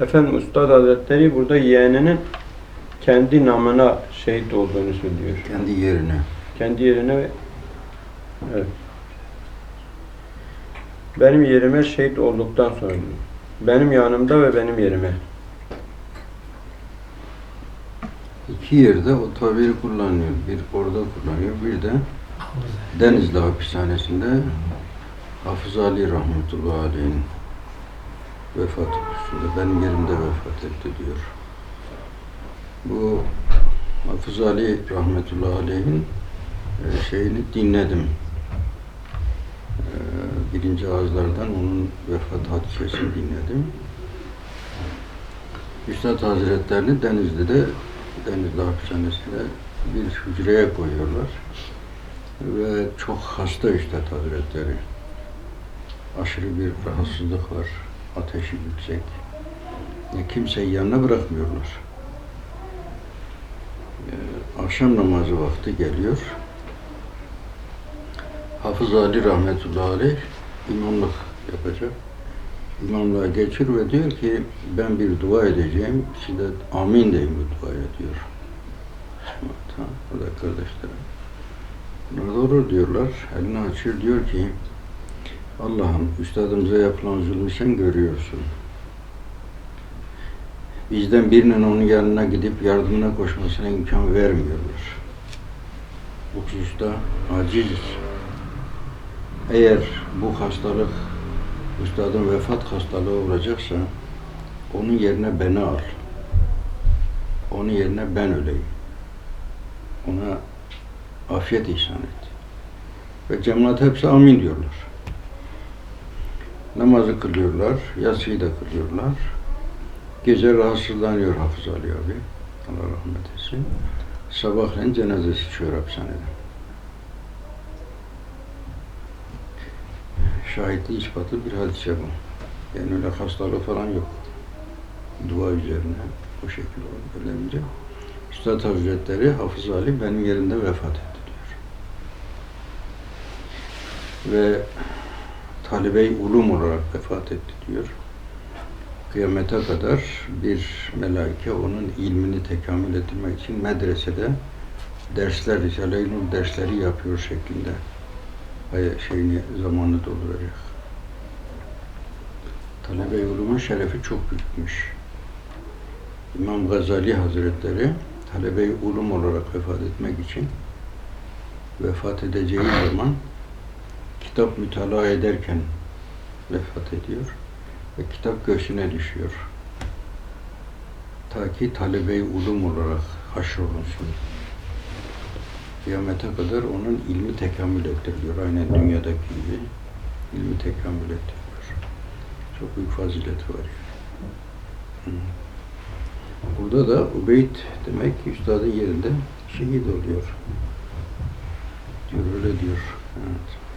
Efendim Üstad Hazretleri burada yeğeninin kendi namına şehit olduğunu söylüyor. Kendi yerine. Kendi yerine ve evet. Benim yerime şehit olduktan sonra benim yanımda ve benim yerime. İki yerde o tabiri kullanıyor. Bir orada kullanıyor, bir de Denizli hapishanesinde Hafız Ali rahmetullahi aleyhin vefat üstünde benim yerimde vefat etti diyor. Bu Hafız Ali rahmetullahi aleyhin e, şeyini dinledim. E, Birinci ağızlardan onun vefat hadisesini dinledim. Üstad Hazretlerini Denizli'de Denizli Hapishanesi'ne bir hücreye koyuyorlar. Ve çok hasta Üstad Hazretleri. Aşırı bir rahatsızlık var. Ateşi yüksek. Ya kimseyi yanına bırakmıyorlar. Ee, akşam namazı vakti geliyor. Hafız Ali rahmetullahi aleyh imamlık yapacak. İmamlığa geçir ve diyor ki ben bir dua edeceğim. Siz de amin deyin bu duaya diyor. Tamam, o da kardeşlerim. Bunlar olur diyorlar. Elini açıyor diyor ki Allah'ım üstadımıza yapılan zulmü sen görüyorsun. Bizden birinin onun yanına gidip yardımına koşmasına imkan vermiyorlar. Bu hususta aciziz. Eğer bu hastalık üstadın vefat hastalığı olacaksa onun yerine beni al. Onun yerine ben öleyim. Ona afiyet ihsan et. Ve cemaat hepsi amin diyorlar. Namazı kılıyorlar, yatsıyı da kılıyorlar. Gece rahatsızlanıyor Hafız Ali abi. Allah rahmet etsin. Sabahleyin cenazesi çıkıyor hapishaneden. Şahitli ispatlı bir hadise bu. Yani öyle hastalığı falan yok. Dua üzerine o şekilde önemli. Üstad Hazretleri Hafız Ali benim yerimde vefat etti diyor. Ve talebe-i ulum olarak vefat etti diyor. Kıyamete kadar bir melaike onun ilmini tekamül ettirmek için medresede dersler, Risale-i dersleri yapıyor şeklinde şeyini zamanı dolduracak. Talebe-i ulumun şerefi çok büyükmüş. İmam Gazali Hazretleri talebe-i ulum olarak vefat etmek için vefat edeceği zaman kitap mütalaa ederken vefat ediyor ve kitap göğsüne düşüyor. Ta ki talebe-i ulum olarak haşrolunsun. Kıyamete kadar onun ilmi tekamül ettiriliyor. Aynen dünyadaki gibi ilmi tekamül ettiriliyor. Çok büyük fazileti var yani. Burada da Ubeyd demek ki üstadın yerinde şehit oluyor. Diyor öyle diyor. Evet.